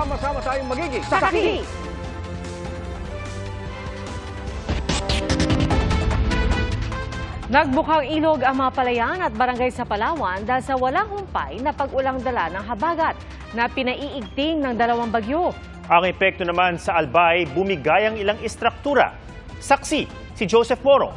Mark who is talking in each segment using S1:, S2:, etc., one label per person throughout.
S1: Sama-sama tayong magiging
S2: Saksi! Nagbukang ilog ang mga palayan at barangay sa Palawan dahil sa walang humpay na pag-ulang dala ng habagat na pinaiigting ng dalawang bagyo.
S3: Ang epekto naman sa Albay, bumigay ang ilang istruktura. Saksi, si Joseph Moro.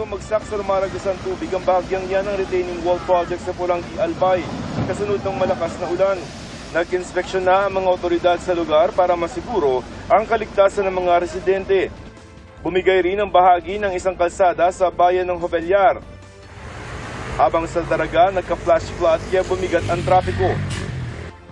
S4: Bumagsak sa lumaragas ang tubig ang bahagyang yan ng retaining wall project sa Pulangi, Albay, kasunod ng malakas na ulan. Nag-inspeksyon na ang mga otoridad sa lugar para masiguro ang kaligtasan ng mga residente. Bumigay rin ang bahagi ng isang kalsada sa bayan ng Hobelyar. Habang sa Daraga, nagka-flash flood kaya bumigat ang trapiko.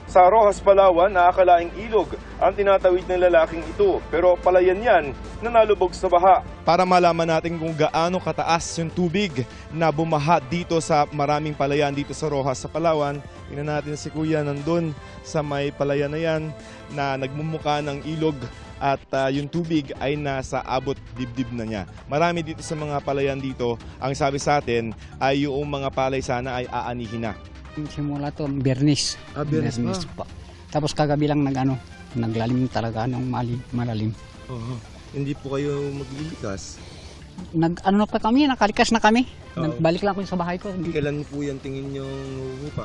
S4: Sa Rojas, Palawan, naakalaing ilog ang tinatawid ng lalaking ito pero palayan yan na nalubog sa baha.
S5: para malaman natin kung gaano kataas yung tubig na bumaha dito sa maraming palayan dito sa Rojas sa Palawan. Tingnan natin si Kuya nandun sa may palayan na yan na nagmumuka ng ilog at ah, yung tubig ay nasa abot dibdib na niya. Marami dito sa mga palayan dito, ang sabi sa atin ay yung mga palay sana ay aanihin na.
S6: Simula to, Bernis.
S5: Ah, Bernis
S6: pa. Tapos kagabi lang nag, ano, naglalim talaga ng mali, malalim.
S5: Hindi po kayo maglilikas.
S6: Nag, ano na pa kami, nakalikas na kami.
S5: Oo.
S6: Nagbalik lang ako sa bahay ko. Hindi,
S5: Kailan po yan tingin yung hupa?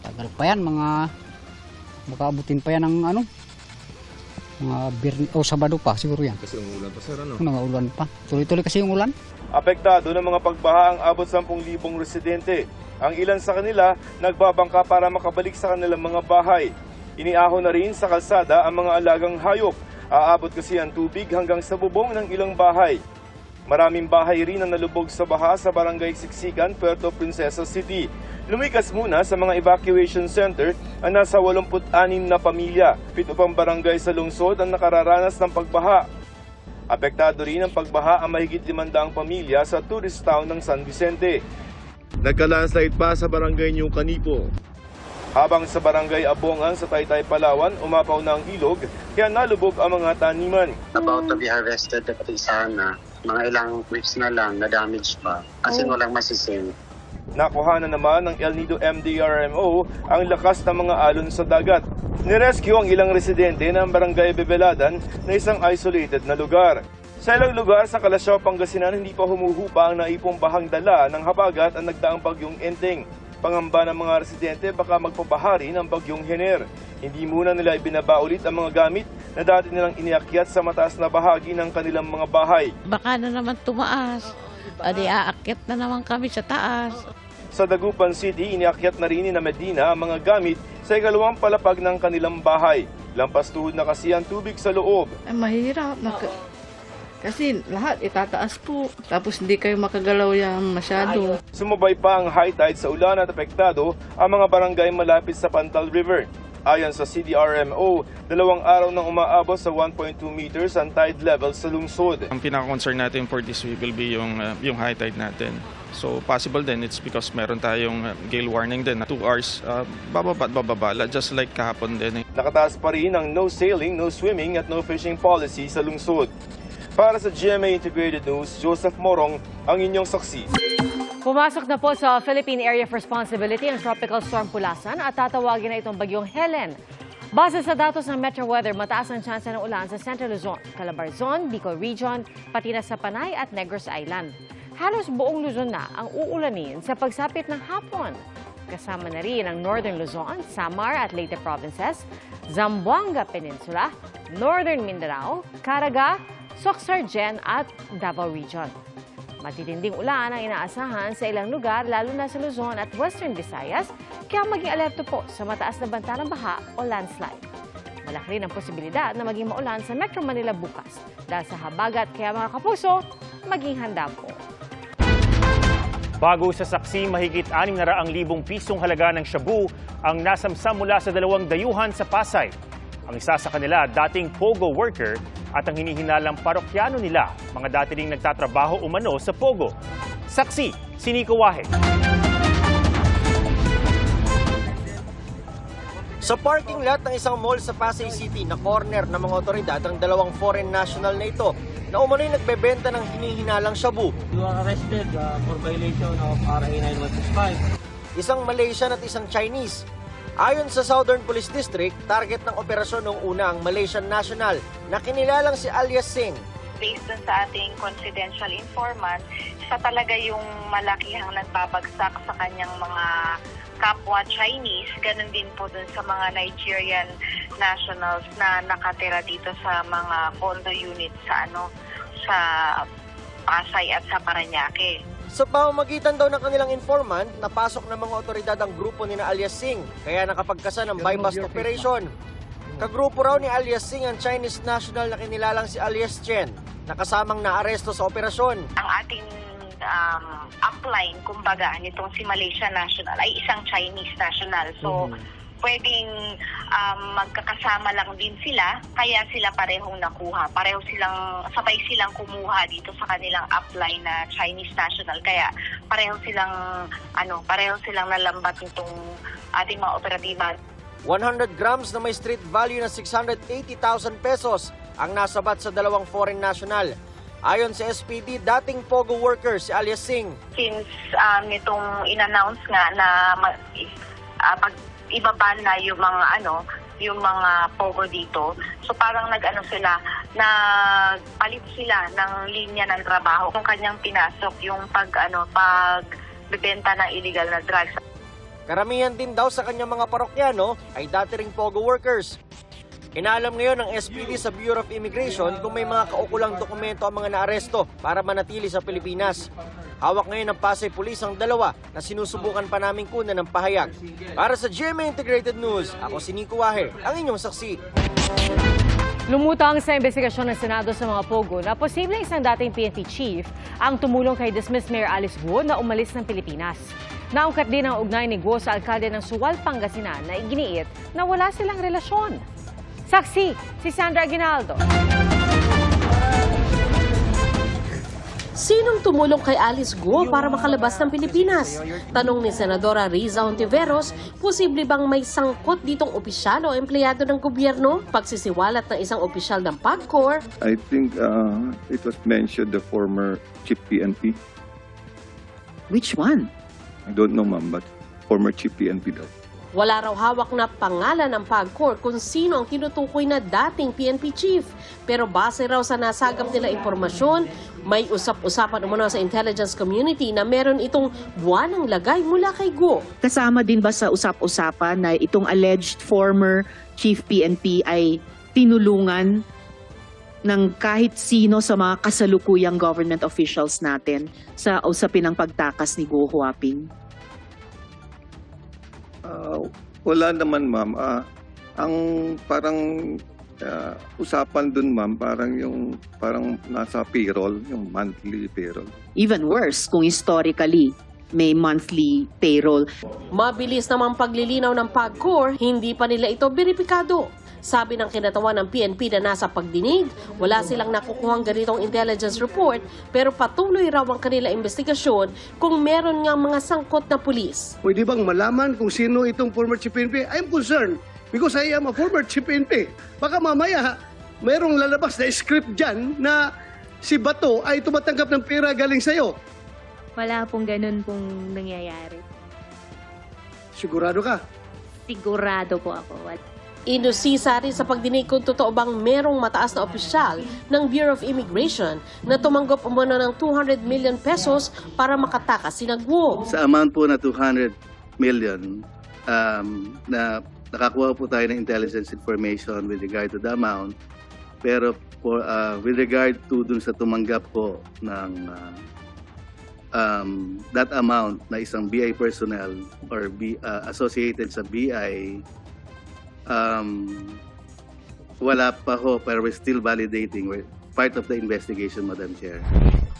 S6: tagal pa yan, mga, baka abutin pa yan ng ano, mga Bernis, o Sabado pa, siguro yan.
S5: Kasi umulan pa sir ano?
S6: Mga ulan pa. Tuloy-tuloy kasi yung ulan.
S4: Apektado ng mga pagbaha ang abot 10,000 residente. Ang ilan sa kanila nagbabangka para makabalik sa kanilang mga bahay. Iniahon na rin sa kalsada ang mga alagang hayop. Aabot kasi ang tubig hanggang sa bubong ng ilang bahay. Maraming bahay rin ang nalubog sa baha sa barangay Siksikan, Puerto Princesa City. Lumikas muna sa mga evacuation center ang nasa 86 na pamilya. Pito pang barangay sa lungsod ang nakararanas ng pagbaha. Apektado rin ang pagbaha ang mahigit 500 pamilya sa tourist town ng San Vicente.
S5: Nagka-landslide pa sa barangay New Canipo.
S4: Habang sa barangay Abongan sa Taytay, Palawan, umapaw na ang ilog kaya nalubog ang mga taniman.
S7: about to be harvested at sana mga ilang weeks na lang na damage pa kasi walang masisim.
S4: Nakuha na naman ng El Nido MDRMO ang lakas ng mga alon sa dagat. Nirescue ang ilang residente ng barangay Bebeladan na isang isolated na lugar. Sa ilang lugar sa Kalasyaw, Pangasinan, hindi pa humuhupa ang naipong bahang dala ng habagat ang nagdaang bagyong Enteng. Pangamba ng mga residente baka magpabahari ng bagyong Hener. Hindi muna nila ibinaba ulit ang mga gamit na dati nilang iniakyat sa mataas na bahagi ng kanilang mga bahay.
S8: baka na naman tumaas. O di aakyat na naman kami sa taas.
S4: Sa Dagupan City, iniakyat na rin ni na Medina ang mga gamit sa ikalawang palapag ng kanilang bahay. Lampas tuhod na kasi ang tubig sa loob.
S9: Ay, mahirap. Maka- kasi lahat itataas po. Tapos hindi kayo makagalaw yan masyado.
S4: Sumabay pa ang high tide sa ulan at apektado ang mga barangay malapit sa Pantal River. Ayon sa CDRMO, dalawang araw nang umaabot sa 1.2 meters ang tide level sa lungsod.
S10: Ang pinaka-concern natin for this week will be yung, uh, yung high tide natin. So possible din, it's because meron tayong uh, gale warning din na 2 hours uh, bababa at bababa, la- just like kahapon din.
S4: Nakataas pa rin ang no sailing, no swimming at no fishing policy sa lungsod. Para sa GMA Integrated News, Joseph Morong ang inyong saksi.
S2: Pumasok na po sa Philippine Area of Responsibility ang Tropical Storm Pulasan at tatawagin na itong bagyong Helen. Base sa datos ng Metro Weather, mataas ang tsansa ng ulan sa Central Luzon, Calabarzon, Bicol Region, pati na sa Panay at Negros Island. Halos buong Luzon na ang uulanin sa pagsapit ng hapon. Kasama na rin ang Northern Luzon, Samar at Leyte Provinces, Zamboanga Peninsula, Northern Mindanao, Caraga, Soxargen at Davao Region. Matitinding ulan ang inaasahan sa ilang lugar lalo na sa Luzon at Western Visayas kaya maging alerto po sa mataas na banta ng baha o landslide. Malaki rin ang posibilidad na maging maulan sa Metro Manila bukas dahil sa habagat kaya mga kapuso, maging handa po.
S3: Bago sa saksi, mahigit 600,000 pisong halaga ng shabu ang nasamsam mula sa dalawang dayuhan sa Pasay. Ang isa sa kanila, dating Pogo worker at ang hinihinalang parokyano nila, mga dati ring nagtatrabaho umano sa Pogo. Saksi, si Nico Wahe.
S1: Sa parking lot ng isang mall sa Pasay City na corner ng mga otoridad ang dalawang foreign national na ito na umano'y nagbebenta ng hinihinalang shabu.
S11: You are arrested uh, for violation of RA 9165.
S1: Isang Malaysian at isang Chinese. Ayon sa Southern Police District, target ng operasyon noong una ang Malaysian national na kinilalang si alias Singh.
S12: based dun sa ating confidential informant, siya talaga yung malakihang nagbabagsak sa kanyang mga kapwa Chinese, ganun din po dun sa mga Nigerian nationals na nakatira dito sa mga condo units sa ano sa Pasay at sa Paranaque.
S1: Sa pamamagitan daw ng kanilang informant, napasok ng mga otoridad ang grupo ni na alias Singh, kaya nakapagkasa ng bypass operation. Kagrupo raw ni alias Singh ang Chinese national na kinilalang si alias Chen, nakasamang naaresto sa operasyon.
S12: Ang ating um, upline, kumbaga, nitong si Malaysia national ay isang Chinese national. So, pwedeng um, magkakasama lang din sila, kaya sila parehong nakuha. Pareho silang, sabay silang kumuha dito sa kanilang upline na Chinese national. Kaya pareho silang, ano, pareho silang nalambat nitong ating mga operatiba.
S1: 100 grams na may street value na 680,000 pesos ang nasabat sa dalawang foreign national. Ayon sa SPD, dating POGO worker si alias Singh.
S12: Since um, itong in-announce nga na ah, pag ibaban na yung mga ano, yung mga pogo dito. So parang nag-ano sila, nagpalit sila ng linya ng trabaho. Kung kanyang pinasok yung pag ano, pag bibenta ng illegal na drugs.
S1: Karamihan din daw sa kanyang mga parokyano ay dati ring POGO workers. Inaalam ngayon ng SPD sa Bureau of Immigration kung may mga kaukulang dokumento ang mga naaresto para manatili sa Pilipinas. Hawak ngayon ng Pasay Police ang dalawa na sinusubukan pa naming kunan ng pahayag. Para sa GMA Integrated News, ako si Nico Wahe, ang inyong saksi.
S2: Lumutang sa investigasyon ng Senado sa mga Pogo na posibleng isang dating PNP chief ang tumulong kay dismissed Mayor Alice Guo na umalis ng Pilipinas. Naungkat din ang ugnay ni Guo sa alkalde ng Suwal, Pangasinan na iginiit na wala silang relasyon. Saksi, si Sandra Aguinaldo.
S13: Sinong tumulong kay Alice Guo para makalabas ng Pilipinas? Tanong ni Senadora Riza Ontiveros, posible bang may sangkot ditong opisyal o empleyado ng gobyerno? Pagsisiwalat ng isang opisyal ng PAGCOR,
S14: I think uh, it was mentioned the former chief PNP.
S15: Which one?
S14: I don't know, ma'am, but former chief PNP daw.
S13: Wala raw hawak na pangalan ng PAGCOR kung sino ang tinutukoy na dating PNP chief. Pero base raw sa nasagap nila impormasyon, may usap-usapan umano sa intelligence community na meron itong buwanang lagay mula kay Guo.
S15: Kasama din ba sa usap-usapan na itong alleged former chief PNP ay tinulungan ng kahit sino sa mga kasalukuyang government officials natin sa usapin ng pagtakas ni Guo Huaping?
S14: Uh, wala naman, ma'am. Ah, ang parang ah, usapan dun, ma'am, parang yung parang nasa payroll, yung monthly payroll.
S15: Even worse, kung historically may monthly payroll.
S13: Mabilis naman paglilinaw ng PAGCOR, hindi pa nila ito beripikado. Sabi ng kinatawan ng PNP na nasa pagdinig, wala silang nakukuhang ganitong intelligence report pero patuloy raw ang kanila investigasyon kung meron nga mga sangkot na pulis.
S11: Pwede bang malaman kung sino itong former chief PNP? I'm concerned because I am a former chief PNP. Baka mamaya mayroong lalabas na script dyan na si Bato ay tumatanggap ng pera galing sa'yo.
S12: Wala pong ganun pong nangyayari.
S11: Sigurado ka?
S12: Sigurado po ako.
S13: Inusisa rin sa pagdinig kung totoo bang merong mataas na opisyal ng Bureau of Immigration na tumanggap umano ng 200 million pesos para makatakas si Guo.
S11: Sa amount po na 200 million, um, na nakakuha po tayo ng intelligence information with regard to the amount. Pero for, uh, with regard to dun sa tumanggap po ng uh, um, that amount na isang BI personnel or B, uh, associated sa BI, um, wala pa ho, pero we're still validating. We're part of the investigation, Madam Chair.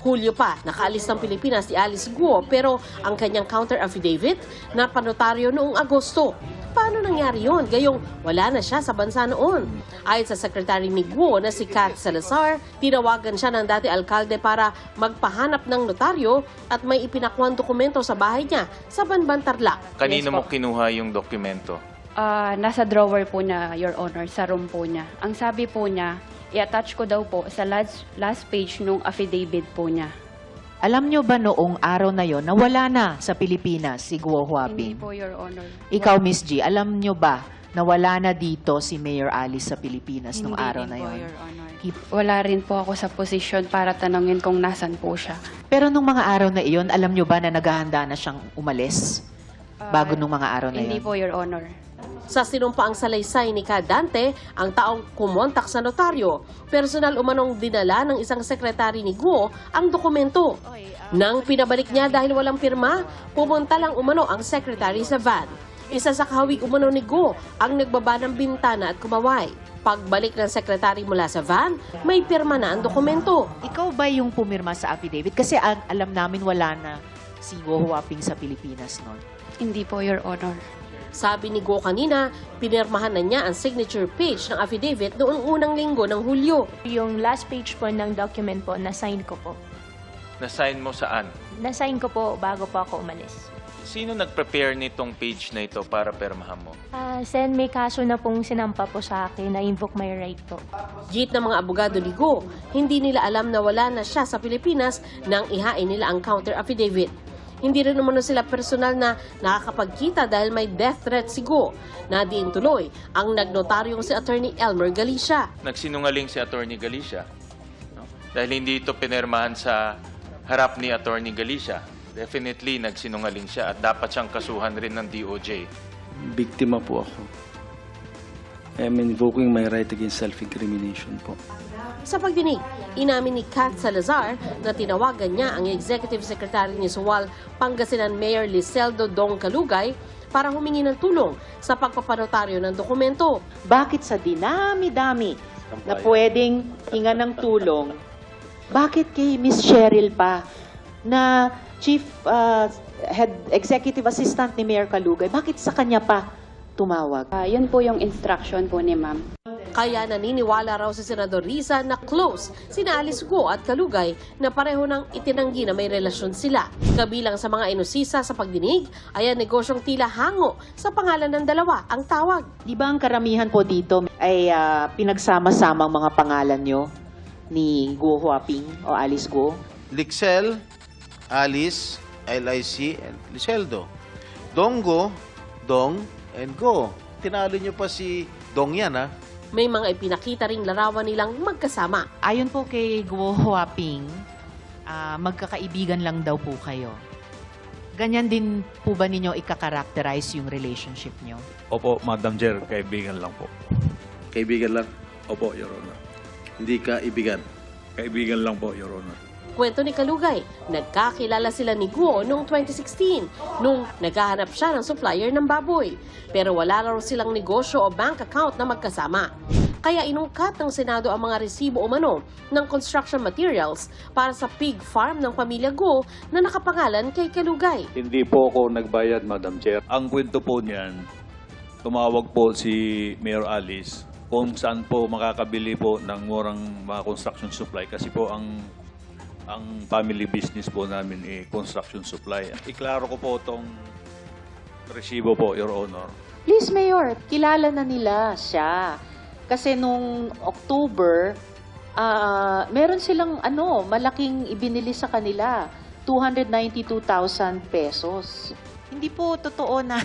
S13: Hulyo pa, nakaalis ng Pilipinas si Alice Guo pero ang kanyang counter affidavit na panotaryo noong Agosto. Paano nangyari yon? Gayong wala na siya sa bansa noon. Ayon sa sekretary ni Guo na si Kat Salazar, tinawagan siya ng dati alkalde para magpahanap ng notaryo at may ipinakuang dokumento sa bahay niya sa Banban Tarlac.
S16: Kanino mo kinuha yung dokumento? Ah, nasa drawer po niya, Your Honor, sa room po niya. Ang sabi po niya, i-attach ko daw po sa last, last page nung affidavit po niya.
S15: Alam nyo ba noong araw na yon na wala na sa Pilipinas si Guo
S16: Hindi
S15: Huaping?
S16: po, Your Honor.
S15: Ikaw, Miss G, alam nyo ba na wala na dito si Mayor Alice sa Pilipinas nung
S16: Hindi
S15: araw na yon?
S16: Honor. Wala rin po ako sa posisyon para tanungin kung nasan po siya.
S15: Pero nung mga araw na iyon, alam nyo ba na naghahanda na siyang umalis? Bago nung mga araw na
S16: Hindi
S15: yun?
S16: po, Your Honor.
S13: Sa sinumpaang salaysay ni Kadante, ang taong kumontak sa notaryo, personal umanong dinala ng isang sekretary ni Guo ang dokumento. Nang pinabalik niya dahil walang pirma, pumunta lang umano ang secretary sa van. Isa sa kahawig umano ni Guo ang nagbaba ng bintana at kumaway. Pagbalik ng sekretary mula sa van, may pirma na ang dokumento.
S15: Ikaw ba yung pumirma sa affidavit? Kasi ang alam namin wala na si Guo Huaping sa Pilipinas noon.
S16: Hindi po, Your Honor.
S13: Sabi ni Guo kanina, pinirmahan na niya ang signature page ng affidavit noong unang linggo ng Hulyo.
S17: Yung last page po ng document po, na-sign ko po.
S18: Na-sign mo saan?
S17: Na-sign ko po bago po ako umalis.
S18: Sino nag-prepare nitong page na ito para permahan mo?
S17: Ah, Sen, may kaso na pong sinampa po sa akin na invoke my right po.
S13: Git ng mga abogado ni Go, hindi nila alam na wala na siya sa Pilipinas nang ihain nila ang counter affidavit. Hindi rin naman sila personal na nakakapagkita dahil may death threat si Go. Nadiin tuloy ang nagnotaryong si Attorney Elmer Galicia.
S18: Nagsinungaling si Attorney Galicia. No? Dahil hindi ito pinirmahan sa harap ni Attorney Galicia. Definitely nagsinungaling siya at dapat siyang kasuhan rin ng DOJ.
S19: Biktima po ako. I am invoking my right against self-incrimination po.
S13: Sa pagdinig, inamin ni Kat Salazar na tinawagan niya ang Executive Secretary ni Suwal Pangasinan Mayor Liseldo Dong Kalugay para humingi ng tulong sa pagpapanotaryo ng dokumento.
S15: Bakit sa dinami-dami na pwedeng hinga ng tulong, bakit kay Miss Cheryl pa na Chief uh, Head Executive Assistant ni Mayor Kalugay, bakit sa kanya pa tumawag?
S16: Ah, yun po yung instruction po ni ma'am.
S13: Kaya naniniwala raw si Senador Risa na close sina Alice Go at Kalugay na pareho nang itinanggi na may relasyon sila. Kabilang sa mga inusisa sa pagdinig ay ang negosyong tila hango sa pangalan ng dalawa ang tawag.
S15: Di ba ang karamihan po dito ay ah, pinagsama-sama ang mga pangalan nyo ni Guo Huaping o Alice Guo?
S20: Lixel, Alice, LIC, and Liseldo. Dongo, Dong, and Go. Tinalo nyo pa si Dong yan, ha?
S13: May mga ipinakita ring larawan nilang magkasama.
S15: Ayon po kay Guo Huaping, ah, magkakaibigan lang daw po kayo. Ganyan din po ba ninyo ikakarakterize yung relationship nyo?
S21: Opo, Madam Chair, kaibigan lang po.
S11: Kaibigan lang.
S21: Opo, Your Honor.
S11: Hindi ka ibigan.
S21: Kaibigan lang po, Your Honor.
S13: Kwento ni Kalugay, nagkakilala sila ni Guo noong 2016 nung naghahanap siya ng supplier ng baboy. Pero wala raw silang negosyo o bank account na magkasama. Kaya inungkat ng Senado ang mga resibo umano ng construction materials para sa pig farm ng pamilya Guo na nakapangalan kay Kalugay.
S21: Hindi po ako nagbayad, Madam Chair. Ang kwento po niyan, tumawag po si Mayor Alice kung saan po makakabili po ng murang mga construction supply kasi po ang ang family business po namin eh construction supply. Iklaro ko po tong resibo po, Your Honor.
S15: Please, Mayor, kilala na nila siya. Kasi nung October, ah, meron silang ano, malaking ibinili sa kanila. 292,000 pesos. Hindi po totoo na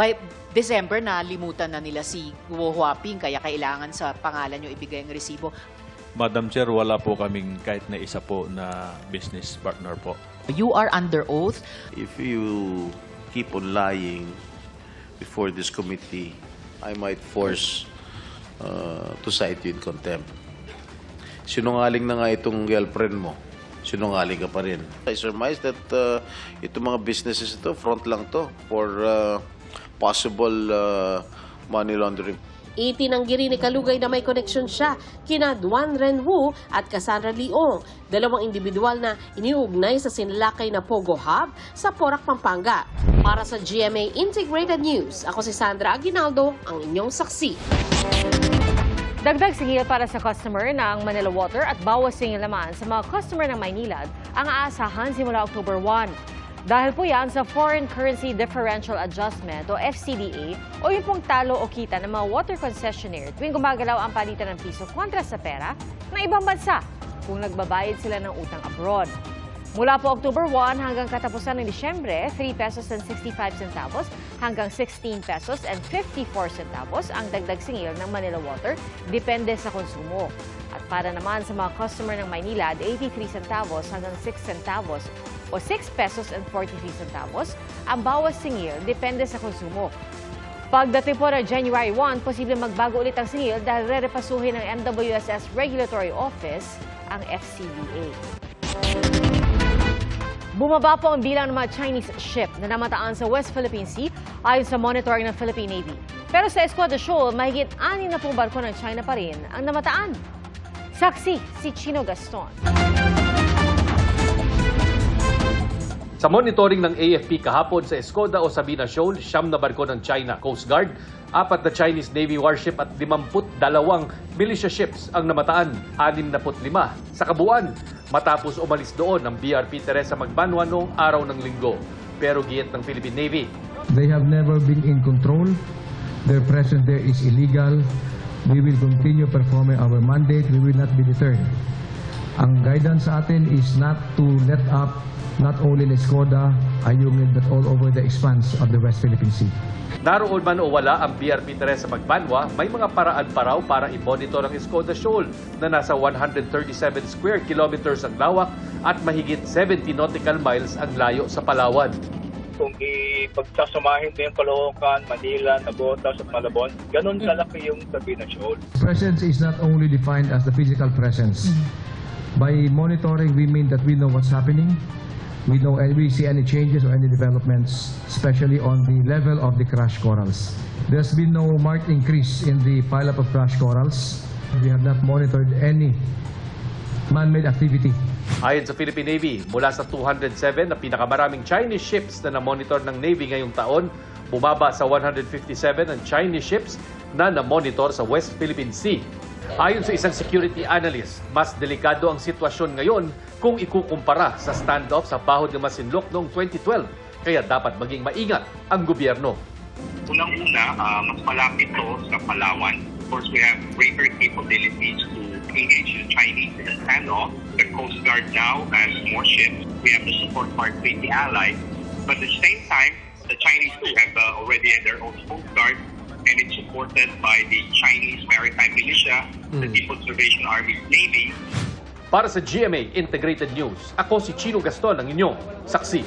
S15: by December na limutan na nila si Guo Huaping kaya kailangan sa pangalan nyo ibigay ang resibo.
S21: Madam Chair, wala po kaming kahit na isa po na business partner po.
S15: You are under oath.
S20: If you keep on lying before this committee, I might force uh, to cite you in contempt. Sinungaling na nga itong girlfriend mo. Sinungaling ka pa rin. I surmise that uh, itong mga businesses ito, front lang to for uh, possible uh, money laundering.
S13: Itinanggi rin ni Kalugay na may koneksyon siya kina Duan Renwu at Cassandra Leong, dalawang individual na iniugnay sa sinlakay na Pogo Hub sa Porac, Pampanga. Para sa GMA Integrated News, ako si Sandra Aguinaldo, ang inyong saksi.
S2: Dagdag singil para sa customer ng Manila Water at bawas singil naman sa mga customer ng Maynilad ang aasahan simula October 1. Dahil po yan sa Foreign Currency Differential Adjustment o FCDA o yung pong talo o kita ng mga water concessionaire tuwing gumagalaw ang palitan ng piso kontra sa pera ng ibang bansa kung nagbabayad sila ng utang abroad. Mula po October 1 hanggang katapusan ng Disyembre, 3 pesos and 65 centavos hanggang 16 pesos and 54 centavos ang dagdag singil ng Manila Water depende sa konsumo. At para naman sa mga customer ng Maynila, 83 centavos hanggang 6 centavos o 6 pesos and 43 centavos ang bawas singil depende sa konsumo. Pagdating po ng January 1, posible magbago ulit ang singil dahil re-repasuhin ng MWSS Regulatory Office ang FCBA. Bumaba po ang bilang ng mga Chinese ship na namataan sa West Philippine Sea ayon sa monitoring ng Philippine Navy. Pero sa Escuadra Shoal, mahigit anin na pong barko ng China pa rin ang namataan. Saksi si Chino Gaston.
S22: Sa monitoring ng AFP kahapon sa Escoda o Sabina Shoal, siyam na barko ng China Coast Guard, apat na Chinese Navy warship at 52 militia ships ang namataan, 65 sa kabuuan, matapos umalis doon ng BRP Teresa Magbanwa noong araw ng linggo. Pero giyet ng Philippine Navy,
S23: They have never been in control. Their presence there is illegal. We will continue performing our mandate. We will not be deterred. Ang guidance sa atin is not to let up not only in Escoda, Ayungin, but all over the expanse of the West Philippine Sea.
S22: Naroon man o wala ang BRP Teresa Magbanwa, may mga paraan pa raw para i-monitor ang Escoda Shoal na nasa 137 square kilometers ang lawak at mahigit 70 nautical miles ang layo sa Palawan.
S24: kung ipagsasamahin mo yung Caloocan, Manila, Nabotas at Malabon, ganun kalaki yung Sabina Shoal.
S23: Presence is not only defined as the physical presence. By monitoring, we mean that we know what's happening. We know and we see any changes or any developments, especially on the level of the crash corals. There's been no marked increase in the pileup of crash corals. We have not monitored any man-made activity
S22: Ayon sa Philippine Navy, mula sa 207 na pinakamaraming Chinese ships na na-monitor ng Navy ngayong taon, bumaba sa 157 ang Chinese ships na na-monitor sa West Philippine Sea. Ayon sa isang security analyst, mas delikado ang sitwasyon ngayon kung ikukumpara sa standoff sa Bahod ng Masinloc noong 2012. Kaya dapat maging maingat ang gobyerno.
S25: Unang-una, ah, mas malapit to sa Palawan. Of course, we have greater capabilities to engage the Chinese in the standoff. The Coast Guard now has more ships. We have the support of our treaty allies. But at the same time, the Chinese too have uh, already their own Coast Guard and it's supported by the Chinese Maritime Militia, the People's Salvation Army's Navy,
S22: Para sa GMA Integrated News, ako si Chino Gaston, ang inyong saksi.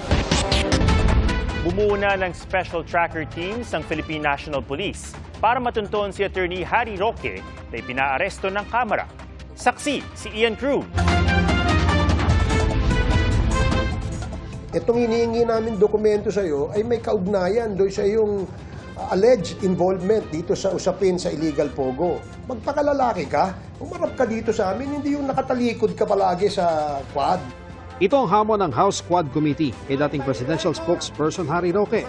S3: Bumuo na ng special tracker teams ang Philippine National Police para matunton si Attorney Harry Roque na ipinaaresto ng Kamara. Saksi si Ian Cruz.
S26: Itong hinihingi namin dokumento sa iyo ay may kaugnayan doon sa iyong alleged involvement dito sa usapin sa illegal pogo. Magpakalalaki ka, umarap ka dito sa amin, hindi yung nakatalikod ka palagi sa quad.
S27: Ito ang hamon ng House Quad Committee kay dating presidential spokesperson Harry Roque.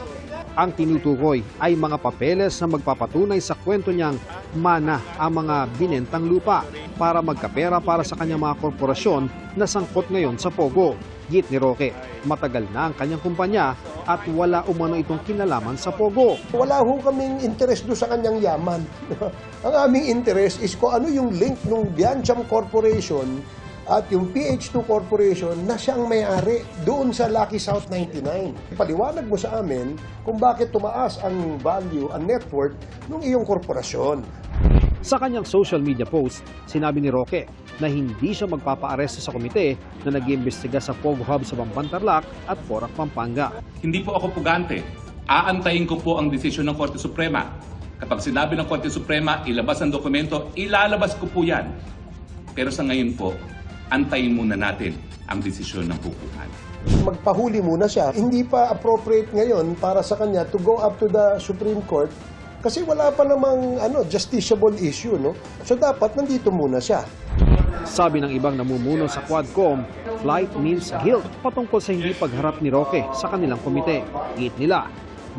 S27: Ang tinutukoy ay mga papeles na magpapatunay sa kwento niyang mana ang mga binentang lupa para magkapera para sa kanyang mga korporasyon na sangkot ngayon sa Pogo. Git ni Roque, matagal na ang kanyang kumpanya at wala umano itong kinalaman sa Pogo.
S26: Wala ho kaming interest doon sa kanyang yaman. Ang aming interest is kung ano yung link ng Biancham Corporation at yung PH2 Corporation na siyang may-ari doon sa Lucky South 99. Paliwanag mo sa amin kung bakit tumaas ang value, ang net worth ng iyong korporasyon.
S27: Sa kanyang social media post, sinabi ni Roque na hindi siya magpapaaresto sa komite na nag-iimbestiga sa Pogo Hub sa Bambantarlac at Porac, Pampanga.
S28: Hindi po ako pugante. Aantayin ko po ang desisyon ng Korte Suprema. Kapag sinabi ng Korte Suprema, ilabas ang dokumento, ilalabas ko po yan. Pero sa ngayon po, antayin muna natin ang desisyon ng hukuman.
S26: Magpahuli muna siya. Hindi pa appropriate ngayon para sa kanya to go up to the Supreme Court kasi wala pa namang ano, justiciable issue. No? So dapat nandito muna siya.
S27: Sabi ng ibang namumuno sa Quadcom, flight means guilt patungkol sa hindi pagharap ni Roque sa kanilang komite. Git nila,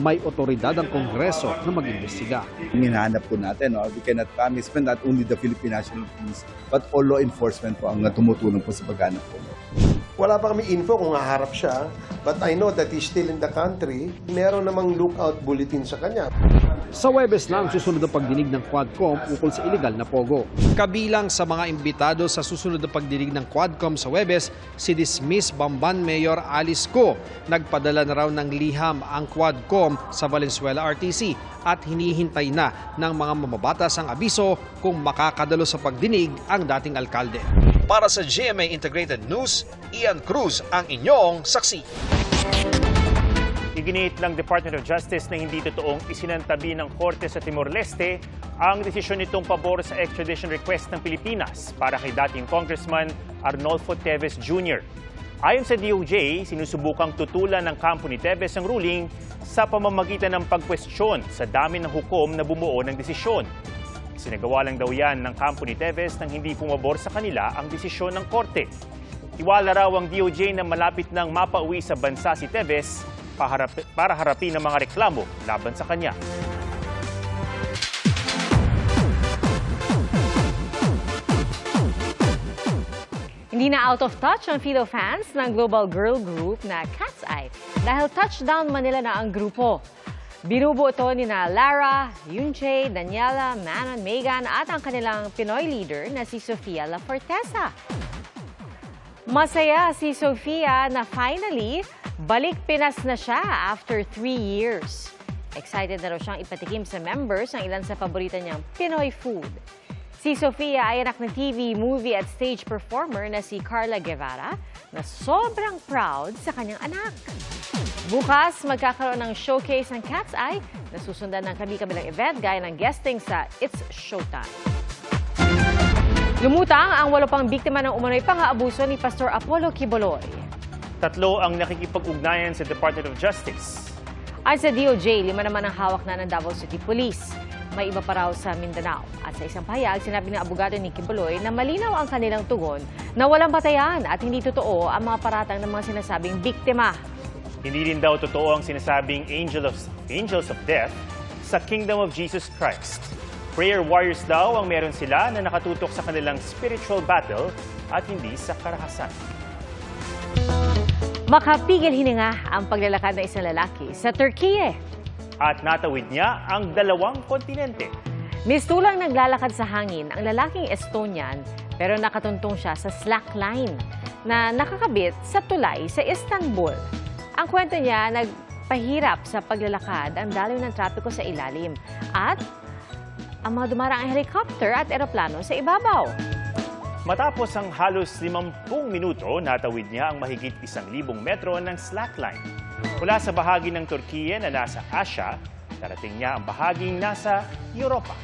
S27: may otoridad ang Kongreso na mag-imbestiga.
S29: Hinahanap po natin, no? we cannot promise but not only the Philippine National Police but all law enforcement po ang tumutulong po sa paghanap po.
S26: Wala pa kami info kung haharap siya, but I know that he's still in the country. Meron namang lookout bulletin sa kanya.
S27: Sa Webes na ang susunod na pagdinig ng Quadcom ukol sa illegal na pogo. Kabilang sa mga imbitado sa susunod na pagdinig ng Quadcom sa Webes, si dismiss Bamban Mayor Alice Go. Nagpadala na raw ng liham ang Quadcom sa Valenzuela RTC at hinihintay na ng mga mamabatas ang abiso kung makakadalo sa pagdinig ang dating alkalde. Para sa GMA Integrated News, Ian Cruz ang inyong saksi.
S3: Iginit ng Department of Justice na hindi totoong isinantabi ng Korte sa Timor-Leste ang desisyon nitong pabor sa extradition request ng Pilipinas para kay dating Congressman Arnolfo Teves Jr. Ayon sa DOJ, sinusubukang tutulan ng kampo ni Teves ang ruling sa pamamagitan ng pagkwestiyon sa dami ng hukom na bumuo ng desisyon. Sinagawa lang daw yan ng kampo ni Teves nang hindi pumabor sa kanila ang desisyon ng korte. Iwala raw ang DOJ na malapit nang mapauwi sa bansa si Teves para harapin ang mga reklamo laban sa kanya.
S2: Hindi na out of touch ang Philo fans ng global girl group na Cat's Eye dahil touchdown Manila na ang grupo. Binubuo ito ni na Lara, Yunche, Daniela, Manon, Megan at ang kanilang Pinoy leader na si Sofia La Fortesa. Masaya si Sofia na finally balik Pinas na siya after three years. Excited na raw siyang ipatikim sa members ang ilan sa paborito niyang Pinoy food. Si Sofia ay anak ng TV, movie at stage performer na si Carla Guevara na sobrang proud sa kanyang anak. Bukas, magkakaroon ng showcase ng Cat's Eye na susundan ng kabi-kabilang event gaya ng guesting sa It's Showtime. Lumutang ang walo pang biktima ng umano'y pang-aabuso ni Pastor Apollo Kiboloy.
S3: Tatlo ang nakikipag-ugnayan sa Department of Justice.
S2: Ay sa DOJ, lima naman ang hawak na ng Davao City Police. May iba pa raw sa Mindanao. At sa isang pahayag, sinabi ng abogado ni Kibuloy na malinaw ang kanilang tugon na walang batayan at hindi totoo ang mga paratang ng mga sinasabing biktima.
S3: Hindi din daw totoo ang sinasabing angel of, angels of death sa Kingdom of Jesus Christ. Prayer warriors daw ang meron sila na nakatutok sa kanilang spiritual battle at hindi sa karahasan.
S2: Makapigil hininga ang paglalakad ng isang lalaki sa Turkey.
S3: At natawid niya ang dalawang kontinente.
S2: Mistulang naglalakad sa hangin ang lalaking Estonian pero nakatuntong siya sa slackline na nakakabit sa tulay sa Istanbul. Ang kwento niya, nagpahirap sa paglalakad ang daloy ng trapiko sa ilalim at ang mga dumaraang helicopter at eroplano sa ibabaw.
S3: Matapos ang halos 50 minuto, natawid niya ang mahigit 1,000 metro ng slackline. Mula sa bahagi ng Turkiye na nasa Asia, narating niya ang bahaging nasa Europa.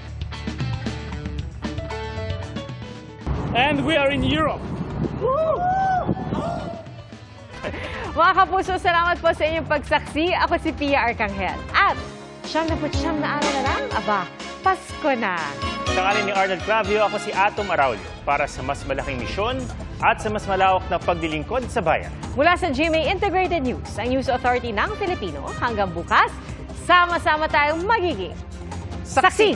S30: And we are in Europe.
S2: Mga kapuso, salamat po sa inyong pagsaksi. Ako si Pia Arcangel. At siyam na po siyam na araw na lang, aba, Pasko na.
S3: Sa ngalan ni Arnold Clavio, ako si Atom Araulio para sa mas malaking misyon at sa mas malawak na paglilingkod sa bayan.
S2: Mula sa GMA Integrated News, ang News Authority ng Filipino, hanggang bukas, sama-sama tayong magiging saksi.